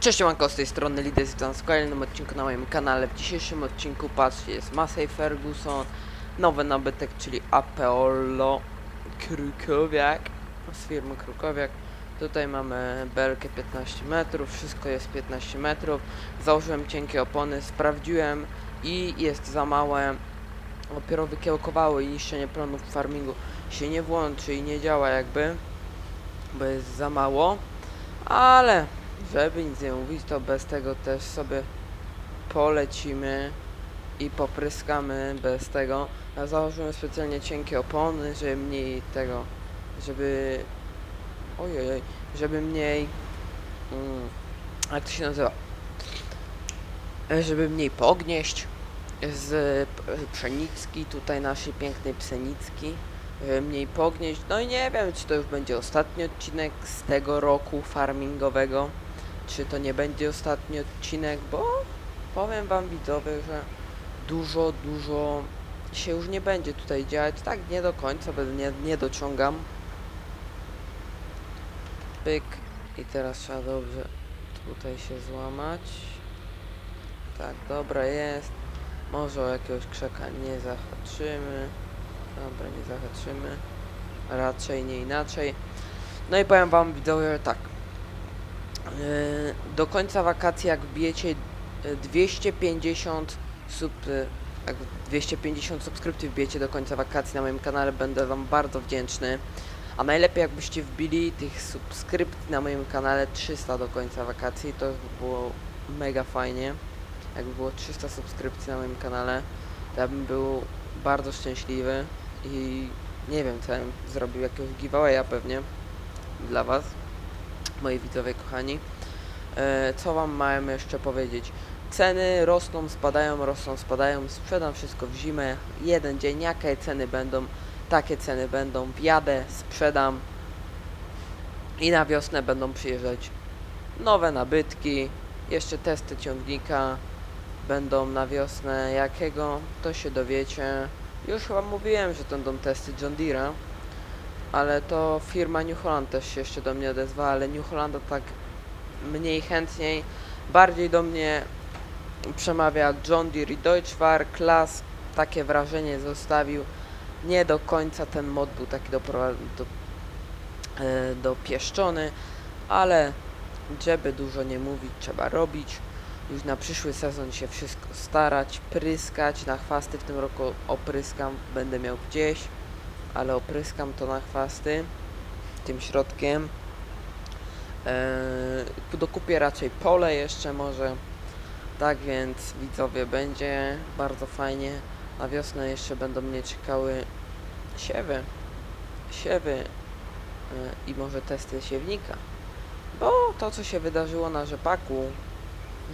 Cześć, manko, z tej strony Lides, witam w kolejnym odcinku na moim kanale. W dzisiejszym odcinku, patrzcie, jest Massey Ferguson, nowy nabytek, czyli Apeolo Krukowiak, z firmy Krukowiak. Tutaj mamy belkę 15 metrów, wszystko jest 15 metrów. Założyłem cienkie opony, sprawdziłem i jest za małe. Dopiero wykiełkowały i niszczenie plonów farmingu się nie włączy i nie działa jakby, bo jest za mało. Ale żeby nic nie mówić, to bez tego też sobie polecimy i popryskamy bez tego. Ja założyłem specjalnie cienkie opony, żeby mniej tego, żeby... Ojej, żeby mniej... Mm, jak to się nazywa? Żeby mniej pognieść z pszenicki, tutaj naszej pięknej pszenicki, mniej pognieść. No i nie wiem, czy to już będzie ostatni odcinek z tego roku farmingowego, czy to nie będzie ostatni odcinek, bo powiem wam widzowie, że dużo, dużo się już nie będzie tutaj dziać. Tak nie do końca, bo nie, nie dociągam. Pyk. I teraz trzeba dobrze tutaj się złamać. Tak, dobra jest. Może o jakiegoś krzaka nie zahaczymy. Dobra, nie zahaczymy. Raczej nie inaczej. No i powiem wam widzowie tak. Yy, do końca wakacji jak wbijecie yy, 250 sub, yy, jak 250 subskrypcji wbijecie do końca wakacji na moim kanale będę wam bardzo wdzięczny. A najlepiej jakbyście wbili tych subskrypcji na moim kanale 300 do końca wakacji, to by było mega fajnie. Jakby było 300 subskrypcji na moim kanale, to ja bym był bardzo szczęśliwy i nie wiem co bym zrobił, jakiegoś giveawaya pewnie dla was, moi widzowie kochani. E, co wam miałem jeszcze powiedzieć? Ceny rosną, spadają, rosną, spadają, sprzedam wszystko w zimę, jeden dzień, jakie ceny będą, takie ceny będą, wjadę, sprzedam i na wiosnę będą przyjeżdżać nowe nabytki, jeszcze testy ciągnika będą na wiosnę, jakiego, to się dowiecie. Już chyba mówiłem, że będą testy John Deere'a, ale to firma New Holland też się jeszcze do mnie odezwała, ale New Hollanda tak mniej chętniej, bardziej do mnie przemawia John Deere i Deutschwar, Klas, takie wrażenie zostawił. Nie do końca ten mod był taki do, e, dopieszczony, ale żeby dużo nie mówić, trzeba robić. Już na przyszły sezon się wszystko starać, pryskać. Na chwasty w tym roku opryskam, będę miał gdzieś, ale opryskam to na chwasty tym środkiem. Eee, dokupię raczej pole jeszcze może. Tak więc widzowie będzie bardzo fajnie. Na wiosnę jeszcze będą mnie czekały siewy. Siewy e, i może testy siewnika. Bo to co się wydarzyło na rzepaku,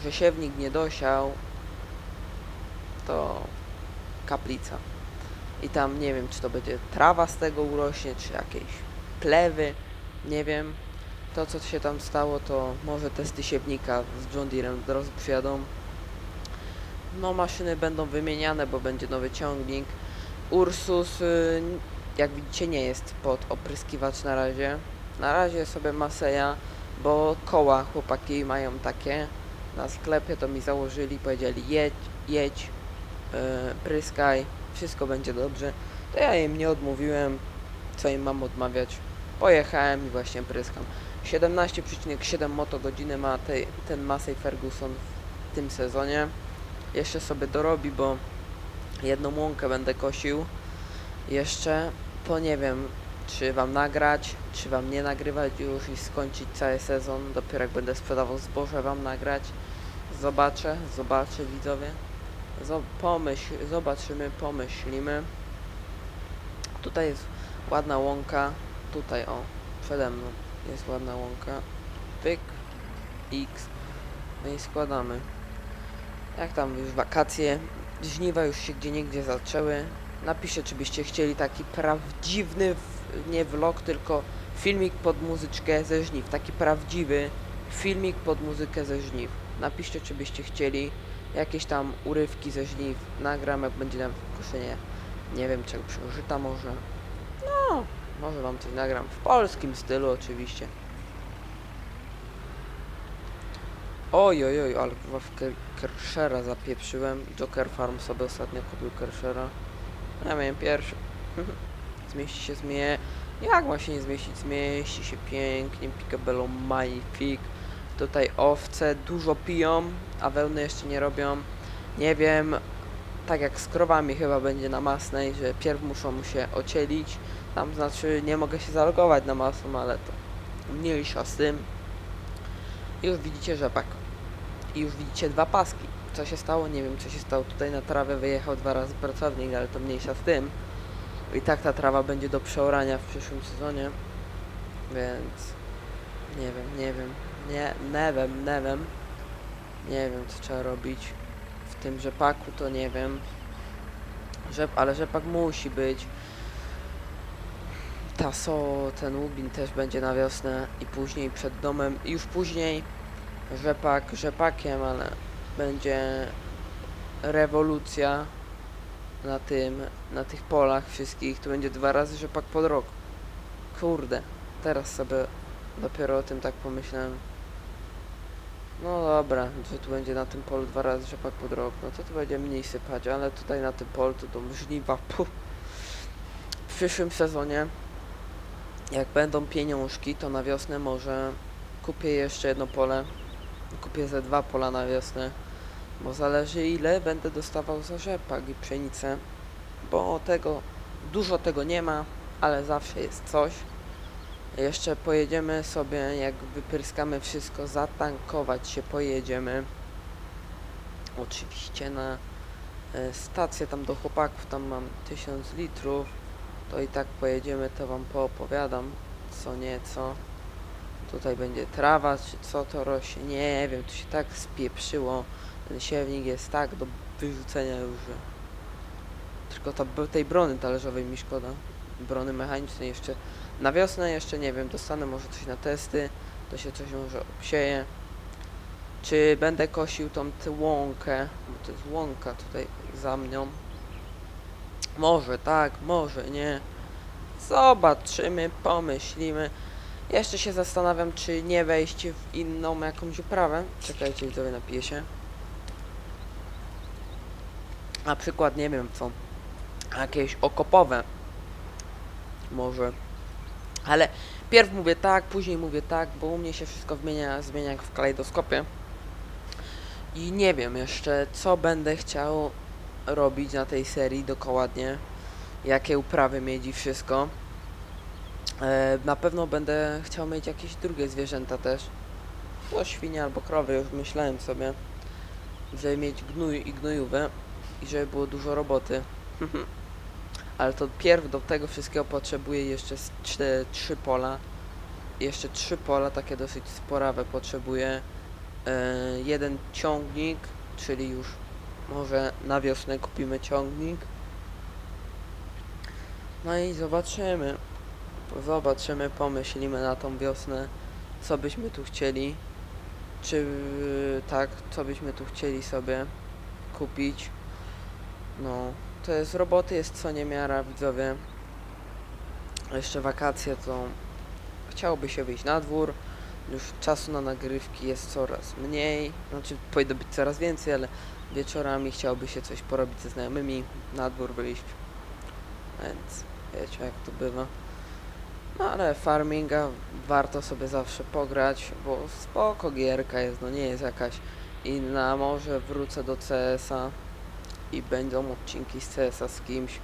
że siewnik nie dosiał, to kaplica. I tam nie wiem, czy to będzie trawa z tego urośnie, czy jakieś plewy, nie wiem. To co się tam stało, to może testy siewnika z John Deere'em od. No maszyny będą wymieniane, bo będzie nowy ciągnik. Ursus, y, jak widzicie, nie jest pod opryskiwacz na razie. Na razie sobie Maseja, bo koła chłopaki mają takie na sklepie, to mi założyli, powiedzieli jedź, jedź, yy, pryskaj, wszystko będzie dobrze. To ja im nie odmówiłem, co im mam odmawiać. Pojechałem i właśnie pryskam. 17,7 motogodziny ma tej, ten Massey Ferguson w tym sezonie. Jeszcze sobie dorobi, bo jedną łąkę będę kosił. Jeszcze to nie wiem, czy wam nagrać, czy wam nie nagrywać już i skończyć cały sezon. Dopiero jak będę sprzedawał zboże wam nagrać. Zobaczę, zobaczę widzowie. Pomyśl, zobaczymy, pomyślimy. Tutaj jest ładna łąka. Tutaj o, przede mną jest ładna łąka. Pyk, X. No i składamy. Jak tam już wakacje, żniwa już się gdzie niegdzie zaczęły. Napiszę, czy byście chcieli taki prawdziwny, w- nie vlog, tylko filmik pod muzyczkę ze żniw. Taki prawdziwy filmik pod muzykę ze żniw. Napiszcie, czy byście chcieli jakieś tam urywki ze żniw. Nagram, jak będzie na koszenie, nie wiem, czego przeżyta może. No, może wam coś nagram. W polskim stylu oczywiście. Oj, oj, oj, ale chyba w Ker- Kershera zapieprzyłem. Joker Farm sobie ostatnio kupił Kershera. Ja miałem pierwszy. Zmieści się zmie... Jak ma się nie zmieścić? Zmieści się pięknie. Picabello Magnifique. Tutaj owce dużo piją, a wełny jeszcze nie robią. Nie wiem, tak jak z krowami chyba będzie na masnej, że pierw muszą się ocielić. Tam znaczy nie mogę się zalogować na masną, ale to mniejsza z tym. Już widzicie rzepak. I już widzicie dwa paski. Co się stało? Nie wiem co się stało. Tutaj na trawę wyjechał dwa razy pracownik, ale to mniejsza z tym. I tak ta trawa będzie do przeorania w przyszłym sezonie. Więc nie wiem, nie wiem. Nie, nie wiem, nie wiem. Nie wiem co trzeba robić. W tym rzepaku to nie wiem. Rzep, ale rzepak musi być. Ta so, ten łubin też będzie na wiosnę i później przed domem. I już później rzepak rzepakiem, ale będzie rewolucja na tym, na tych polach wszystkich. To będzie dwa razy rzepak pod rok. Kurde, teraz sobie dopiero o tym tak pomyślałem. No dobra, że tu będzie na tym polu dwa razy rzepak pod rok, no to tu będzie mniej sypać, ale tutaj na tym polu to do żniwa, puh. W przyszłym sezonie, jak będą pieniążki, to na wiosnę może kupię jeszcze jedno pole, kupię ze dwa pola na wiosnę, bo zależy ile będę dostawał za rzepak i pszenicę, bo tego, dużo tego nie ma, ale zawsze jest coś. Jeszcze pojedziemy sobie, jak wypryskamy wszystko, zatankować się pojedziemy. Oczywiście na e, stację tam do chłopaków, tam mam 1000 litrów. To i tak pojedziemy, to wam poopowiadam co nieco. Tutaj będzie trawa, czy co to rośnie, nie wiem, tu się tak spieprzyło. Ten siewnik jest tak do wyrzucenia już. Tylko ta, tej brony talerzowej mi szkoda. Brony mechanicznej jeszcze na wiosnę jeszcze nie wiem, dostanę może coś na testy, to się coś może obsieje. Czy będę kosił tą łąkę, bo to jest łąka tutaj za mną. Może tak, może nie. Zobaczymy, pomyślimy. Jeszcze się zastanawiam, czy nie wejść w inną jakąś uprawę. Czekajcie, widzowie, napiję się. Na przykład, nie wiem co, jakieś okopowe. Może. Ale pierw mówię tak, później mówię tak, bo u mnie się wszystko zmienia, zmienia jak w kalejdoskopie. I nie wiem jeszcze, co będę chciał robić na tej serii dokładnie. Jakie uprawy mieć i wszystko. E, na pewno będę chciał mieć jakieś drugie zwierzęta też. To świnie albo krowy, już myślałem sobie. Żeby mieć gnój i gnojówę. I żeby było dużo roboty. Ale to pierw do tego wszystkiego potrzebuję jeszcze z czte- trzy pola. Jeszcze trzy pola, takie dosyć sporawe potrzebuję. E, jeden ciągnik, czyli już może na wiosnę kupimy ciągnik. No i zobaczymy. Zobaczymy, pomyślimy na tą wiosnę, co byśmy tu chcieli. Czy tak, co byśmy tu chcieli sobie kupić. No, to jest roboty, jest co niemiara, widzowie. Jeszcze wakacje to chciałoby się wyjść na dwór. Już czasu na nagrywki jest coraz mniej. Znaczy powinno być coraz więcej, ale wieczorami chciałoby się coś porobić ze znajomymi, na dwór wyjść. Więc wiecie jak to bywa. No ale farminga warto sobie zawsze pograć, bo spoko gierka jest, no nie jest jakaś inna. Może wrócę do CS-a i będą odcinki z CS-a z kimś.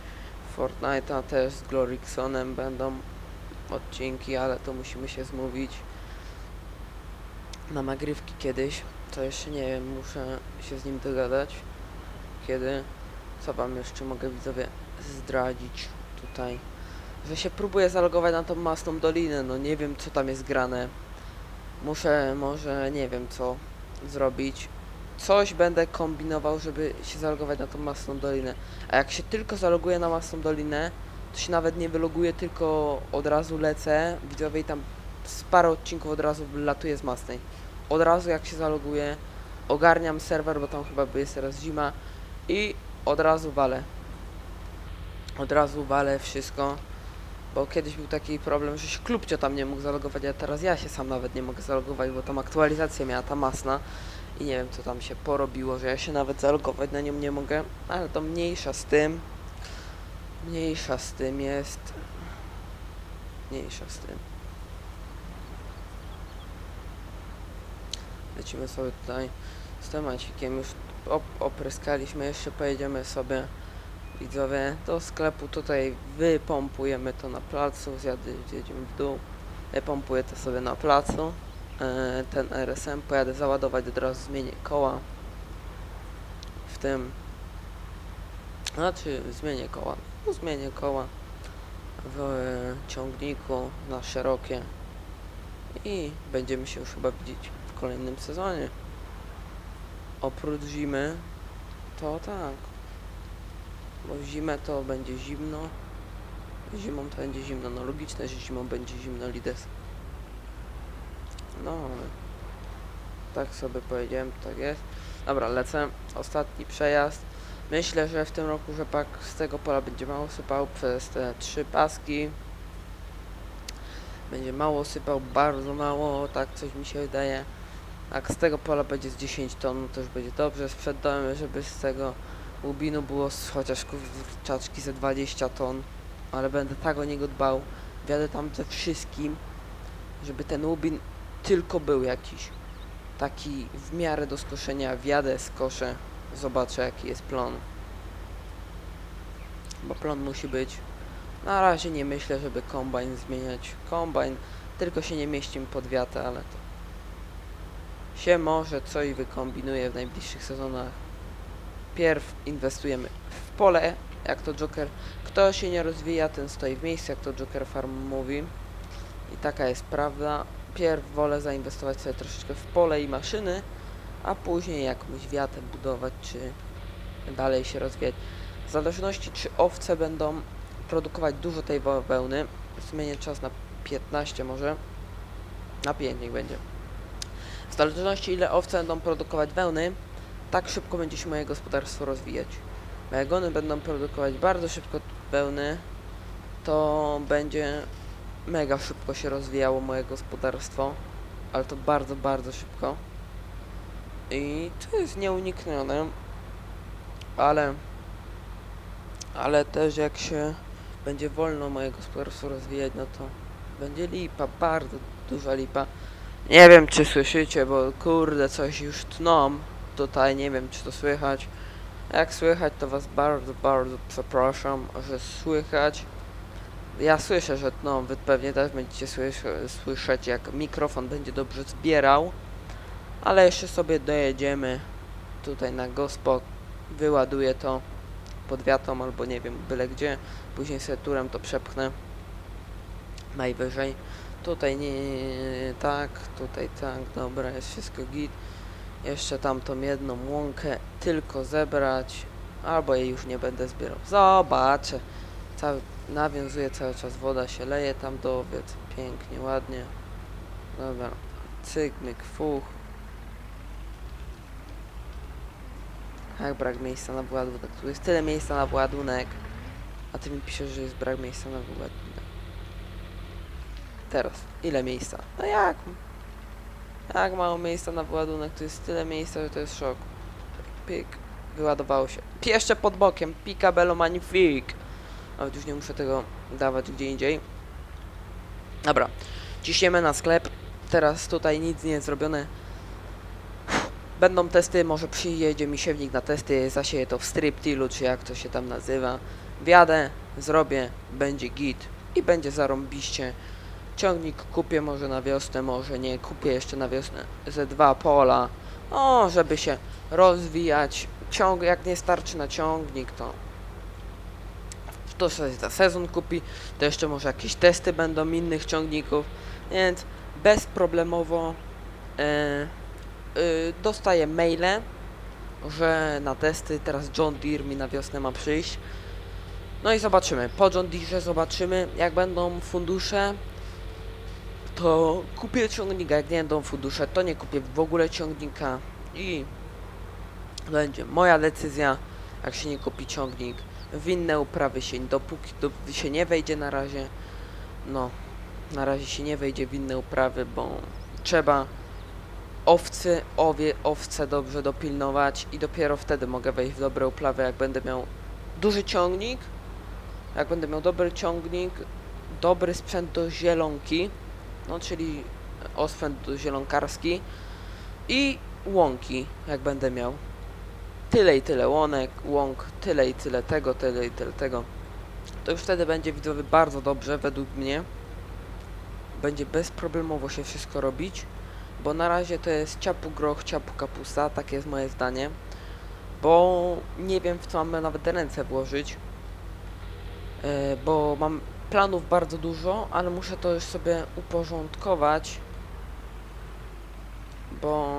Fortnite'a też z Glorixonem będą odcinki, ale to musimy się zmówić na nagrywki kiedyś. To jeszcze nie wiem, muszę się z nim dogadać. Kiedy? Co wam jeszcze mogę widzowie zdradzić tutaj? Że się próbuję zalogować na tą masną dolinę, no nie wiem co tam jest grane. Muszę może nie wiem co zrobić coś będę kombinował, żeby się zalogować na tą Masną Dolinę. A jak się tylko zaloguję na Masną Dolinę, to się nawet nie wyloguję, tylko od razu lecę, widzowie tam z parę odcinków od razu latuję z Masnej. Od razu jak się zaloguję, ogarniam serwer, bo tam chyba jest teraz zima i od razu walę. Od razu walę wszystko Bo kiedyś był taki problem, że się klubcio tam nie mógł zalogować, a teraz ja się sam nawet nie mogę zalogować, bo tam aktualizacja miała ta masna i nie wiem co tam się porobiło, że ja się nawet zalogować na nią nie mogę, ale to mniejsza z tym. Mniejsza z tym jest. Mniejsza z tym. Lecimy sobie tutaj z temacikiem, już op opryskaliśmy, jeszcze pojedziemy sobie widzowie do sklepu, tutaj wypompujemy to na placu, zjedziemy w dół, wypompuję to sobie na placu, ten RSM, pojadę załadować, od razu zmienię koła w tym, znaczy zmienię koła, no zmienię koła w e, ciągniku na szerokie i będziemy się już chyba widzieć w kolejnym sezonie. Oprócz zimy, to tak. Bo zimę to będzie zimno. Zimą to będzie zimno. No logiczne, że zimą będzie zimno Lides. No ale tak sobie powiedziałem, tak jest. Dobra, lecę. Ostatni przejazd. Myślę, że w tym roku rzepak z tego pola będzie mało sypał przez te trzy paski. Będzie mało sypał, bardzo mało, tak coś mi się wydaje. Jak z tego pola będzie z 10 ton, to już będzie dobrze. Sprzed domem, żeby z tego łubinu było chociaż kurczaczki ze 20 ton, ale będę tak o niego dbał. Wiadę tam ze wszystkim, żeby ten łubin tylko był jakiś. Taki w miarę do skoszenia, wjadę, skoszę, zobaczę jaki jest plon. Bo plon musi być. Na razie nie myślę, żeby kombajn zmieniać. Kombajn tylko się nie mieści mi pod wiatę, ale to się może coś wykombinuje w najbliższych sezonach. Pierw inwestujemy w pole, jak to Joker. Kto się nie rozwija, ten stoi w miejscu, jak to Joker Farm mówi. I taka jest prawda. Pierw wolę zainwestować sobie troszeczkę w pole i maszyny, a później jakąś wiatę budować, czy dalej się rozwijać. W zależności, czy owce będą produkować dużo tej wo- wełny, zmienię czas na 15 może, na 5 niech będzie. W zależności ile owce będą produkować wełny, tak szybko będzie się moje gospodarstwo rozwijać. One będą produkować bardzo szybko wełny, to będzie mega szybko się rozwijało moje gospodarstwo, ale to bardzo, bardzo szybko. I to jest nieuniknione, ale ale też jak się będzie wolno moje gospodarstwo rozwijać, no to będzie lipa, bardzo duża lipa. Nie wiem czy słyszycie, bo kurde coś już tną tutaj, nie wiem czy to słychać. Jak słychać to was bardzo, bardzo przepraszam, że słychać. Ja słyszę, że tną, wy pewnie też będziecie słysz- słyszeć jak mikrofon będzie dobrze zbierał. Ale jeszcze sobie dojedziemy tutaj na gospo, wyładuję to pod wiatą albo nie wiem, byle gdzie. Później sobie turem to przepchnę. Najwyżej. Tutaj nie, tak, tutaj tak, dobra, jest wszystko git. Jeszcze tamtą jedną łąkę tylko zebrać, albo jej już nie będę zbierał. Zobaczę. Cały, nawiązuje cały czas, woda się leje tam do owiec. Pięknie, ładnie. Dobra, cyk, myk, fuch. Jak brak miejsca na wyładunek? Tu jest tyle miejsca na wyładunek. A ty mi piszesz, że jest brak miejsca na wyładunek. Teraz, ile miejsca? No jak? Jak mało miejsca na wyładunek? Tu jest tyle miejsca, że to jest szok. Pyk, wyładowało się. Jeszcze pod bokiem, Picabello Magnifique. Nawet już nie muszę tego dawać gdzie indziej. Dobra, ciśniemy na sklep. Teraz tutaj nic nie jest zrobione. Będą testy, może przyjedzie mi siewnik na testy, zasieję to w striptilu, czy jak to się tam nazywa. Wjadę, zrobię, będzie git i będzie zarąbiście. Ciągnik kupię może na wiosnę, może nie. Kupię jeszcze na wiosnę ze dwa pola. O, żeby się rozwijać. Ciąg, jak nie starczy na ciągnik, to to za sezon kupi. To jeszcze może jakieś testy będą innych ciągników. Więc bezproblemowo e, e, dostaję maile, że na testy teraz John Deere mi na wiosnę ma przyjść. No i zobaczymy. Po John Deere zobaczymy, jak będą fundusze, to kupię ciągnika. Jak nie będą fundusze, to nie kupię w ogóle ciągnika. I będzie moja decyzja, jak się nie kupi ciągnik. W inne uprawy się, dopóki do, się nie wejdzie na razie, no, na razie się nie wejdzie w inne uprawy, bo trzeba owcy, owie, owce dobrze dopilnować i dopiero wtedy mogę wejść w dobre uprawy, jak będę miał duży ciągnik, jak będę miał dobry ciągnik, dobry sprzęt do zielonki, no czyli osprzęt zielonkarski i łąki, jak będę miał. Tyle i tyle łonek, łąk, tyle i tyle tego, tyle i tyle tego. To już wtedy będzie widzowie bardzo dobrze, według mnie. Będzie bezproblemowo się wszystko robić, bo na razie to jest ciapu groch, ciapu kapusta, takie jest moje zdanie. Bo nie wiem w co mamy nawet ręce włożyć. E, bo mam planów bardzo dużo, ale muszę to już sobie uporządkować, bo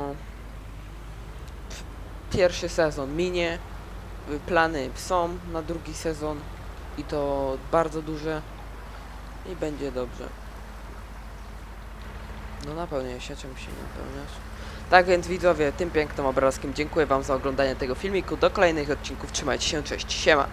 pierwszy sezon minie, y, plany są na drugi sezon i to bardzo duże i będzie dobrze. No napełniaj się, czym się nie napełniasz? Tak więc widzowie, tym pięknym obrazkiem dziękuję wam za oglądanie tego filmiku. Do kolejnych odcinków, trzymajcie się, cześć, siema!